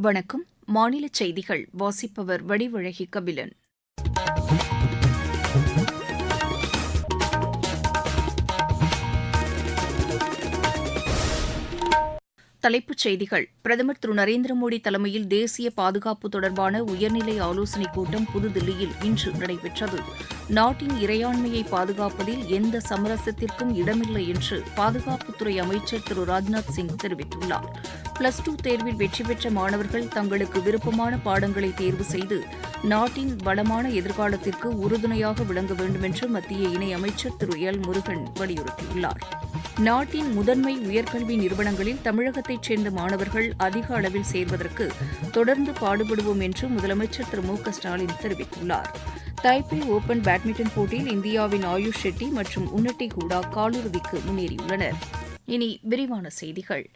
வணக்கம். மாநில செய்திகள். வாசிப்பவர் வடிவழகி கபிலன். தலைப்புச் செய்திகள். பிரதமர் திரு நரேந்திர மோடி தலைமையில் தேசிய பாதுகாப்பு தொடர்பான உயர்நிலை ஆலோசனைக் கூட்டம் புதுதில்லியில் இன்று நடைபெற்றது. நாட்டின் இறையாண்மையை பாதுகாப்பதில் எந்த சமரசத்திற்கும் இடமில்லை என்று பாதுகாப்புத்துறை அமைச்சர் திரு ராஜ்நாத் சிங் தெரிவித்துள்ளார். பிளஸ் டூ தேர்வில் வெற்றி பெற்ற மாணவர்கள் தங்களுக்கு விருப்பமான பாடங்களை தேர்வு செய்து நாட்டின் வளமான எதிர்காலத்திற்கு உறுதுணையாக விளங்க வேண்டும் என்று மத்திய இணையமைச்சர் திரு எல். முருகன் வலியுறுத்தியுள்ளார். நாட்டின் முதன்மை உயர்கல்வி நிறுவனங்களில் தமிழகத்தைச் சேர்ந்த மாணவர்கள் அதிக அளவில் சேர்வதற்கு தொடர்ந்து பாடுபடுவோம் என்று முதலமைச்சர் திரு மு க ஸ்டாலின் தெரிவித்துள்ளார். தைப்பே ஓபன் பேட்மிண்டன் போட்டியில் இந்தியாவின் ஆயுஷ் ஷெட்டி மற்றும் உன்னட்டி ஹூடா காலிறுதிக்கு முன்னேறியுள்ளனர். இனி விரிவான செய்திகள்.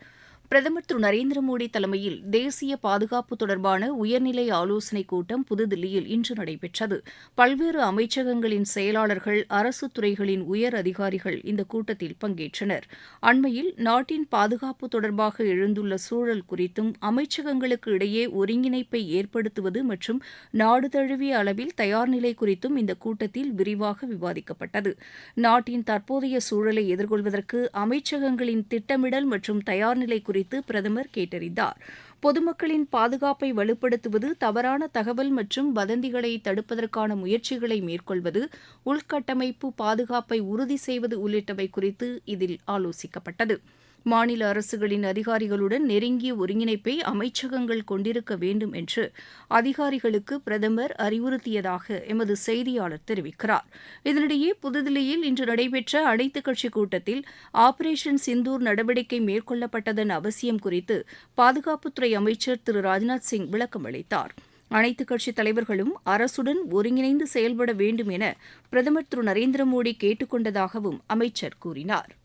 பிரதமர் திரு நரேந்திர மோடி தலைமையில் தேசிய பாதுகாப்பு தொடர்பான உயர்நிலை ஆலோசனைக் கூட்டம் புதுதில்லியில் இன்று நடைபெற்றது. பல்வேறு அமைச்சகங்களின் செயலாளர்கள் அரசு துறைகளின் உயர் அதிகாரிகள் இந்த கூட்டத்தில் பங்கேற்றனர். அண்மையில் நாட்டின் பாதுகாப்பு தொடர்பாக எழுந்துள்ள சூழல் குறித்தும் அமைச்சகங்களுக்கு இடையே ஒருங்கிணைப்பை ஏற்படுத்துவது மற்றும் நாடு தழுவிய அளவில் தயார்நிலை குறித்தும் இந்த கூட்டத்தில் விரிவாக விவாதிக்கப்பட்டது. நாட்டின் தற்போதைய சூழலை எதிர்கொள்வதற்கு அமைச்சகங்களின் திட்டமிடல் மற்றும் தயார்நிலை குறித்து குறித்து பிரதமர் கேட்டறிந்தார். பொதுமக்களின் பாதுகாப்பை வலுப்படுத்துவது தவறான தகவல் மற்றும் வதந்திகளை தடுப்பதற்கான முயற்சிகளை மேற்கொள்வது உள்கட்டமைப்பு பாதுகாப்பை உறுதி செய்வது உள்ளிட்டவை குறித்து இதில் ஆலோசிக்கப்பட்டது. மாநில அரசுகளின் அதிகாரிகளுடன் நெருங்கிய ஒருங்கிணைப்பை அமைச்சகங்கள் கொண்டிருக்க வேண்டும் என்று அதிகாரிகளுக்கு பிரதமர் அறிவுறுத்தியதாக எமது செய்தியாளர் தெரிவிக்கிறார். இதனிடையே புதுதில்லியில் இன்று நடைபெற்ற அனைத்துக் கட்சி கூட்டத்தில் ஆபரேஷன் சிந்தூர் நடவடிக்கை மேற்கொள்ளப்பட்டதன் அவசியம் குறித்து பாதுகாப்புத்துறை அமைச்சர் திரு ராஜ்நாத் சிங் விளக்கம் அளித்தார். அனைத்துக் கட்சித் தலைவர்களும் அரசுடன் ஒருங்கிணைந்து செயல்பட வேண்டும் என பிரதமர் திரு நரேந்திர மோடி கேட்டுக் கொண்டதாகவும் அமைச்சர் கூறினார்.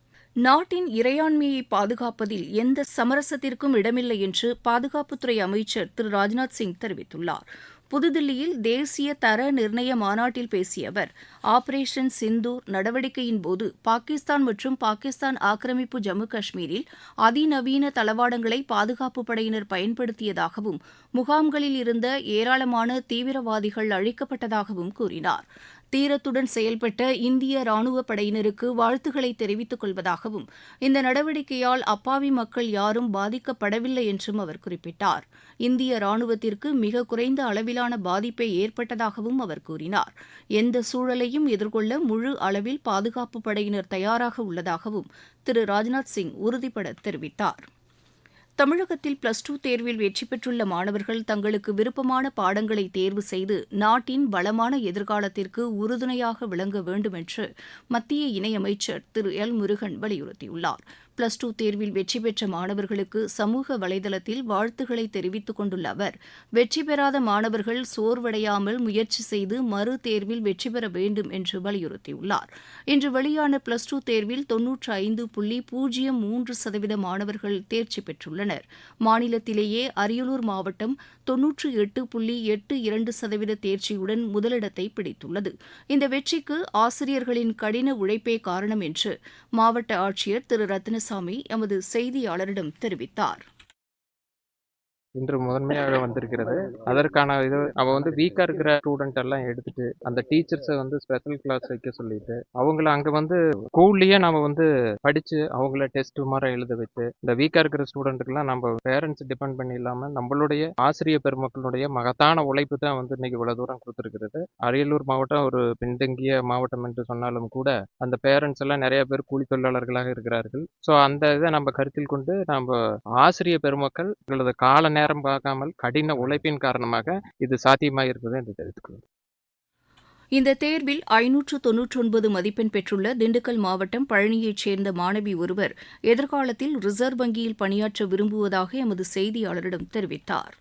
நாட்டின் இறையாண்மையை பாதுகாப்பதில் எந்த சமரசத்திற்கும் இடமில்லை என்று பாதுகாப்புத்துறை அமைச்சர் திரு. ராஜ்நாத் சிங் தெரிவித்துள்ளார். புதுதில்லியில் தேசிய தர நிர்ணய மாநாட்டில் பேசிய அவர் ஆபரேஷன் சிந்தூர் நடவடிக்கையின் போது பாகிஸ்தான் மற்றும் பாகிஸ்தான் ஆக்கிரமிப்பு ஜம்மு காஷ்மீரில் அதிநவீன தளவாடங்களை பாதுகாப்பு படையினர் பயன்படுத்தியதாகவும் முகாம்களில் இருந்த ஏராளமான தீவிரவாதிகள் அழிக்கப்பட்டதாகவும் கூறினார். தீரத்துடன் செயல்பட்ட இந்திய ராணுவப் படையினருக்கு வாழ்த்துக்களை தெரிவித்துக் கொள்வதாகவும் இந்த நடவடிக்கையால் அப்பாவி மக்கள் யாரும் பாதிக்கப்படவில்லை என்றும் அவர் குறிப்பிட்டார். இந்திய ராணுவத்திற்கு மிக குறைந்த அளவிலான பாதிப்பே ஏற்பட்டதாகவும் அவர் கூறினார். எந்த சூழலையும் எதிர்கொள்ள முழு அளவில் பாதுகாப்பு படையினர் தயாராக உள்ளதாகவும் திரு. ராஜ்நாத் சிங் உறுதிபட தெரிவித்தார். தமிழகத்தில் பிளஸ் டூ தேர்வில் வெற்றி பெற்றுள்ள மாணவர்கள் தங்களுக்கு விருப்பமான பாடங்களை தேர்வு செய்து நாட்டின் வளமான எதிர்காலத்திற்கு உறுதுணையாக விளங்க வேண்டும் என்று மத்திய இணையமைச்சர் திரு எல் முருகன் வலியுறுத்தியுள்ளார். பிளஸ் டூ தேர்வில் வெற்றி பெற்ற மாணவர்களுக்கு சமூக வலைதளத்தில் வாழ்த்துக்களை தெரிவித்துக் கொண்டுள்ள அவர் வெற்றி பெறாத மாணவர்கள் சோர்வடையாமல் முயற்சி செய்து மறு தேர்வில் வெற்றி பெற வேண்டும் என்று வலியுறுத்தியுள்ளார். இன்று வெளியான பிளஸ் டூ தேர்வில் தொன்னூற்று ஐந்து புள்ளி பூஜ்ஜியம் மூன்று சதவீத மாணவர்கள் தேர்ச்சி பெற்றுள்ளனர். மாநிலத்திலேயே அரியலூர் மாவட்டம் தொன்னூற்று எட்டு புள்ளி எட்டு இரண்டு சதவீத தேர்ச்சியுடன் முதலிடத்தை பிடித்துள்ளது. இந்த வெற்றிக்கு ஆசிரியர்களின் கடின உழைப்பே காரணம் என்று மாவட்ட ஆட்சியர் திரு ரத்ன சாமி எமது செய்தியாளரிடம் தெரிவித்தார். இன்று முதன்மையாக வந்திருக்கிறது. அதற்கான இது அவ வந்து வீக்கா இருக்கிற ஸ்டூடெண்ட் எல்லாம் எடுத்துட்டு அந்த டீச்சர்ஸை வந்து ஸ்பெஷல் கிளாஸ் வைக்க சொல்லிட்டு அவங்கள அங்க வந்து ஸ்கூல்லயே நம்ம வந்து படிச்சு அவங்கள டெஸ்ட் மாதிரி எழுத வச்சு இந்த வீக்கா இருக்கிற ஸ்டூடெண்ட்டுக்கெல்லாம் நம்ம பேரண்ட்ஸ் டிபெண்ட் பண்ணி இல்லாம நம்மளுடைய ஆசிரியர் பெருமக்களுடைய மகத்தான உழைப்பு தான் வந்து இன்னைக்கு இவ்வளவு தூரம் கொடுத்துருக்கிறது. அரியலூர் மாவட்டம் ஒரு பின்தங்கிய மாவட்டம் என்று சொன்னாலும் கூட அந்த பேரண்ட்ஸ் எல்லாம் நிறைய பேர் கூலி தொழிலாளர்களாக இருக்கிறார்கள். ஸோ அந்த இதை நம்ம கருத்தில் கொண்டு நம்ம ஆசிரியர் பெருமக்கள் கால நேரம் பார்க்காமல் கடின உழைப்பின் காரணமாக இது சாத்தியமாக இருக்குது என்று தெரிவித்துக்கொள்கிறேன். இந்த தேர்வில் ஐநூற்று தொன்னூற்றொன்பது மதிப்பெண் பெற்றுள்ள திண்டுக்கல் மாவட்டம் பழனியைச் சேர்ந்த மாணவி ஒருவர் எதிர்காலத்தில் ரிசர்வ் வங்கியில் பணியாற்ற விரும்புவதாக எமது செய்தியாளரிடம் தெரிவித்தார்.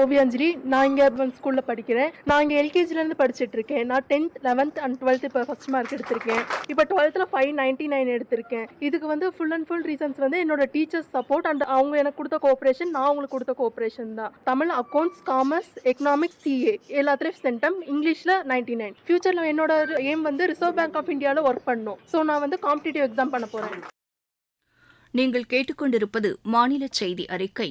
ஓவியாஞ்சலி நான் இங்கே ஸ்கூலில் படிக்கிறேன். நான் இங்கே எல்கேஜிலேருந்து படிச்சுட்டு இருக்கேன். நான் டென்த் லெவன்த் அண்ட் டுவெல்த் இப்போ ஃபஸ்ட் மார்க் எடுத்திருக்கேன். இப்போ டுவெல்த்தில் ஃபைவ் நைன்ட்டி நைன் எடுத்திருக்கேன். இதுக்கு வந்து ஃபுல் அண்ட் ஃபுல் ரீசன்ஸ் வந்து என்னோட டீச்சர்ஸ் சப்போர்ட் அண்ட் அவங்க எனக்கு கொடுத்த கோஆப்ரேஷன் நான் அவங்களுக்கு கொடுத்த கோஆப்ரேஷன் தான். Tamil accounts commerce economics CA எல்லாத்துலேயும் சென்டம் இங்கிலீஷில் நைன்ட்டி நைன் ஃபியூச்சரில் என்னோட எய்ம் வந்து ரிசர்வ் பேங்க் ஆஃப் இந்தியாவில் ஒர்க் பண்ணணும் ஸோ நான் வந்து காம்படிட்டிவ் எக்ஸாம் பண்ண போகிறேன் நீங்கள் கேட்டுக்கொண்டிருப்பது மாநில செய்தி அறிக்கை.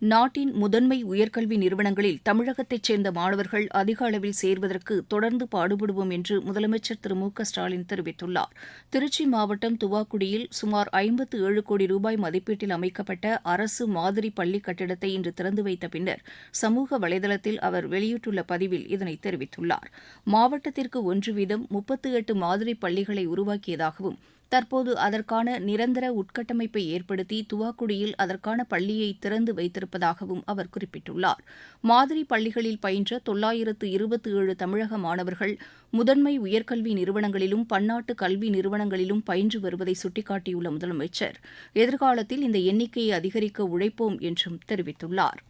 நாட்டின் முதன்மை உயர்கல்வி நிறுவனங்களில் தமிழகத்தைச் சேர்ந்த மாணவர்கள் அதிக அளவில் சேர்வதற்கு தொடர்ந்து பாடுபடுவோம் என்று முதலமைச்சர் திரு மு க ஸ்டாலின் தெரிவித்துள்ளார். திருச்சி மாவட்டம் துவாக்குடியில் சுமார் ஐம்பத்து ஏழு கோடி ரூபாய் மதிப்பீட்டில் அமைக்கப்பட்ட அரசு மாதிரி பள்ளி கட்டிடத்தை இன்று திறந்து வைத்த பின்னர் சமூக வலைதளத்தில் அவர் வெளியிட்டுள்ள பதிவில் இதனை தெரிவித்துள்ளார். மாவட்டத்திற்கு ஒன்று வீதம் முப்பத்து எட்டு மாதிரி பள்ளிகளை உருவாக்கியதாகவும் தற்போது அதற்கான நிரந்தர உட்கட்டமைப்பை ஏற்படுத்தி துவாக்குடியில் அதற்கான பள்ளியை திறந்து வைத்திருப்பதாகவும் அவர் குறிப்பிட்டுள்ளார். மாதிரி பள்ளிகளில் பயின்ற தொள்ளாயிரத்து இருபத்தி ஏழு தமிழக மாணவர்கள் முதன்மை உயர்கல்வி நிறுவனங்களிலும் பன்னாட்டு கல்வி நிறுவனங்களிலும் பயின்று வருவதை சுட்டிக்காட்டியுள்ள முதலமைச்சர் எதிர்காலத்தில் இந்த எண்ணிக்கையை அதிகரிக்க உழைப்போம் என்றும் தெரிவித்துள்ளார்.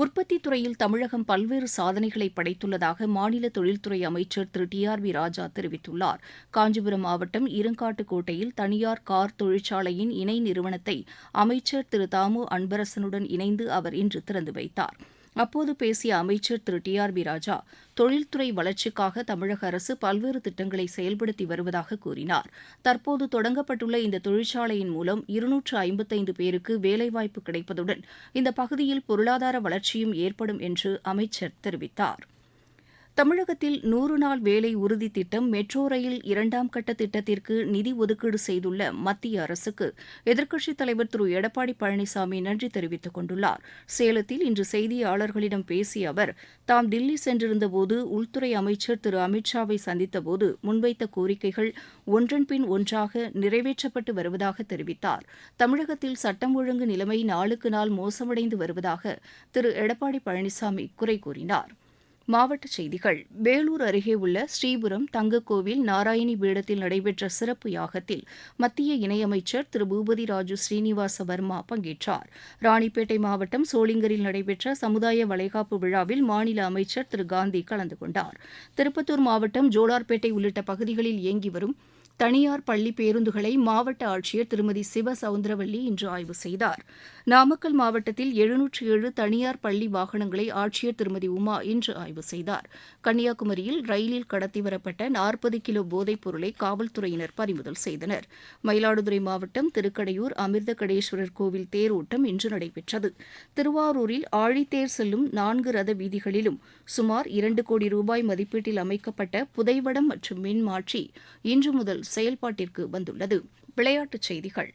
உற்பத்தித் துறையில் தமிழகம் பல்வேறு சாதனைகளை படைத்துள்ளதாக மாநில தொழில்துறை அமைச்சர் Thiru. T. R. B Raja தெரிவித்துள்ளார். காஞ்சிபுரம் மாவட்டம் இருங்காட்டுக்கோட்டையில் தனியார் கார் தொழிற்சாலையின் இணை நிறுவனத்தை அமைச்சர் திரு. தாமு அன்பரசனுடன் இணைந்து அவர் இன்று திறந்து வைத்தார். அப்போது பேசிய அமைச்சர் Thiru. T. R. B. Raja தொழில்துறை வளர்ச்சிக்காக தமிழக அரசு பல்வேறு திட்டங்களை செயல்படுத்தி வருவதாக கூறினார். தற்போது தொடங்கப்பட்டுள்ள இந்த தொழிற்சாலையின் மூலம் இருநூற்று ஐம்பத்தைந்து பேருக்கு வேலைவாய்ப்பு கிடைப்பதுடன் இந்த பகுதியில் பொருளாதார வளர்ச்சியும் ஏற்படும் என்று அமைச்சர் தெரிவித்தார். தமிழகத்தில் நூறு நாள் வேலை உறுதி திட்டம் மெட்ரோ ரயில் இரண்டாம் கட்ட திட்டத்திற்கு நிதி ஒதுக்கீடு செய்துள்ள மத்திய அரசுக்கு எதிர்க்கட்சித் தலைவர் திரு. எடப்பாடி பழனிசாமி நன்றி தெரிவித்துக் கொண்டுள்ளார். சேலத்தில் இன்று செய்தியாளர்களிடம் பேசிய அவர் தாம் தில்லி சென்றிருந்தபோது உள்துறை அமைச்சர் திரு. அமித்ஷாவை சந்தித்தபோது முன்வைத்த கோரிக்கைகள் ஒன்றன் பின் ஒன்றாக நிறைவேற்றப்பட்டு வருவதாக தெரிவித்தார். தமிழகத்தில் சட்டம் ஒழுங்கு நிலைமை நாளுக்கு நாள் மோசமடைந்து வருவதாக திரு. எடப்பாடி பழனிசாமி குறை கூறினாா் மாவட்டச் செய்திகள். வேலூர் அருகே உள்ள ஸ்ரீபுரம் தங்கக்கோவில் நாராயணி பீடத்தில் நடைபெற்ற சிறப்பு யாகத்தில் மத்திய இணையமைச்சர் திரு. பூபதி ராஜு ஸ்ரீனிவாச வர்மா பங்கேற்றார். ராணிப்பேட்டை மாவட்டம் சோளிங்கரில் நடைபெற்ற சமுதாய வளைகாப்பு விழாவில் மாநில அமைச்சர் திரு. காந்தி கலந்து கொண்டார். திருப்பத்தூர் மாவட்டம் ஜோலார்பேட்டை உள்ளிட்ட பகுதிகளில் இயங்கி வரும் தனியார் பள்ளி பேருந்துகளை மாவட்ட ஆட்சியர் திருமதி சிவ சவுந்தரவல்லி இன்று ஆய்வு செய்தார். நாமக்கல் மாவட்டத்தில் எழுநூற்று ஏழு தனியார் பள்ளி வாகனங்களை ஆட்சியர் திருமதி உமா இன்று ஆய்வு செய்தார். கன்னியாகுமரியில் ரயிலில் கடத்தி வரப்பட்ட நாற்பது கிலோ போதைப் பொருளை காவல்துறையினர் பறிமுதல் செய்தனர். மயிலாடுதுறை மாவட்டம் திருக்கடையூர் அமிர்தகடேஸ்வரர் கோவில் தேரோட்டம் இன்று நடைபெற்றது. திருவாரூரில் ஆழித்தேர் செல்லும் நான்கு ரத வீதிகளிலும் சுமார் இரண்டு கோடி ரூபாய் மதிப்பீட்டில் அமைக்கப்பட்ட புதைவடம் மற்றும் மின்மாற்றி இன்று முதல் செயல்பாட்டிற்கு வந்துள்ளது. விளையாட்டுச் செய்திகள்.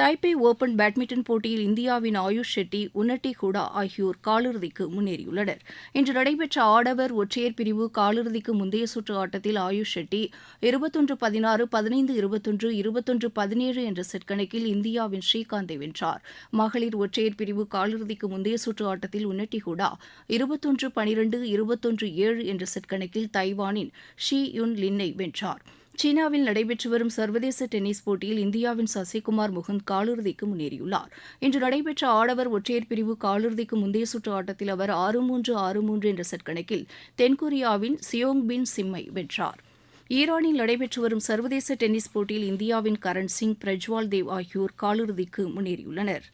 தாய்பே ஒபன் பேட்மிண்டன் போட்டியில் இந்தியாவின் ஆயுஷ் ஷெட்டி உன்னட்டி ஹூடா ஆகியோர் காலிறுதிக்கு முன்னேறியுள்ளனர். இன்று நடைபெற்ற ஆடவர் ஒற்றையர் பிரிவு காலிறுதிக்கு முந்தைய சுற்று ஆட்டத்தில் ஆயுஷ் ஷெட்டி இருபத்தொன்று பதினாறு பதினைந்து இருபத்தொன்று இருபத்தொன்று பதினேழு என்ற செட் கணக்கில் இந்தியாவின் ஸ்ரீகாந்தை வென்றார். மகளிர் ஒற்றையர் பிரிவு காலிறுதிக்கு முந்தைய சுற்று ஆட்டத்தில் உன்னட்டி ஹூடா இருபத்தொன்று பனிரெண்டு இருபத்தொன்று ஏழு என்ற செட் கணக்கில் தைவானின் ஷி யுன் லின்னை வென்றார். சீனாவில் நடைபெற்று வரும் சர்வதேச டென்னிஸ் போட்டியில் இந்தியாவின் சசிகுமார் முகுந்த் காலிறுதிக்கு முன்னேறியுள்ளார். இன்று நடைபெற்ற ஆடவர் ஒற்றையர் பிரிவு காலிறுதிக்கு முந்தைய சுற்று ஆட்டத்தில் அவர் ஆறு மூன்று ஆறு மூன்று என்ற செட் கணக்கில் தென்கொரியாவின் சியோங் பின் சிம்மை வென்றார். ஈரானில் நடைபெற்று வரும் சர்வதேச டென்னிஸ் போட்டியில் இந்தியாவின் கரண் சிங் பிரஜ்வால் தேவ் ஆகியோர் காலிறுதிக்கு முன்னேறியுள்ளனர்.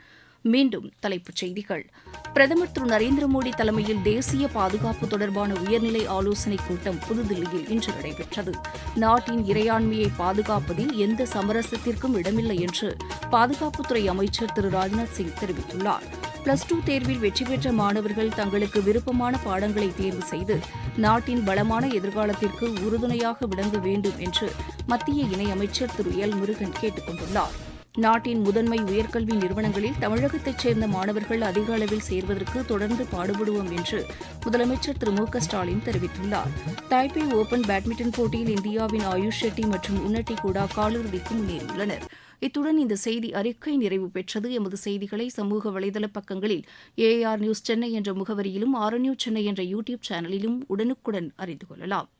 மீண்டும் தலைப்புச் செய்திகள். பிரதமர் திரு. நரேந்திர மோடி தலைமையில் தேசிய பாதுகாப்பு தொடர்பான உயர்நிலை ஆலோசனைக் கூட்டம் புதுதில்லியில் இன்று நடைபெற்றது. நாட்டின் இறையாண்மையை பாதுகாப்பதில் எந்த சமரசத்திற்கும் இடமில்லை என்று பாதுகாப்புத்துறை அமைச்சர் திரு. ராஜ்நாத் சிங் தெரிவித்துள்ளார். பிளஸ் டூ தேர்வில் வெற்றி பெற்ற மாணவர்கள் தங்களுக்கு விருப்பமான பாடங்களை தேர்வு செய்து நாட்டின் வளமான எதிர்காலத்திற்கு உறுதுணையாக விளங்க வேண்டும் என்று மத்திய இணையமைச்சர் திரு. எல். முருகன் கேட்டுக் கொண்டுள்ளார். நாட்டின் முதன்மை உயர்கல்வி நிறுவனங்களில் தமிழகத்தைச் சேர்ந்த மாணவர்கள் அதிக அளவில் சேர்வதற்கு தொடர்ந்து பாடுபடுவோம் என்று முதலமைச்சர் திரு மு க ஸ்டாலின் தெரிவித்துள்ளார். தாய்பே ஓபன் பேட்மிண்டன் போட்டியில் இந்தியாவின் ஆயுஷ் ஷெட்டி மற்றும் உன்னட்டி கூடா காலிறுதிக்கு முன்னேறியுள்ளனர். இத்துடன் இந்த செய்தி அறிக்கை நிறைவு பெற்றது. எமது செய்திகளை சமூக வலைதள பக்கங்களில் ஏஆர் நியூஸ் சென்னை என்ற முகவரியிலும் ஆர் நியூஸ் சென்னை என்ற யூடியூப் சேனலிலும் உடனுக்குடன் அறிந்து கொள்ளலாம்.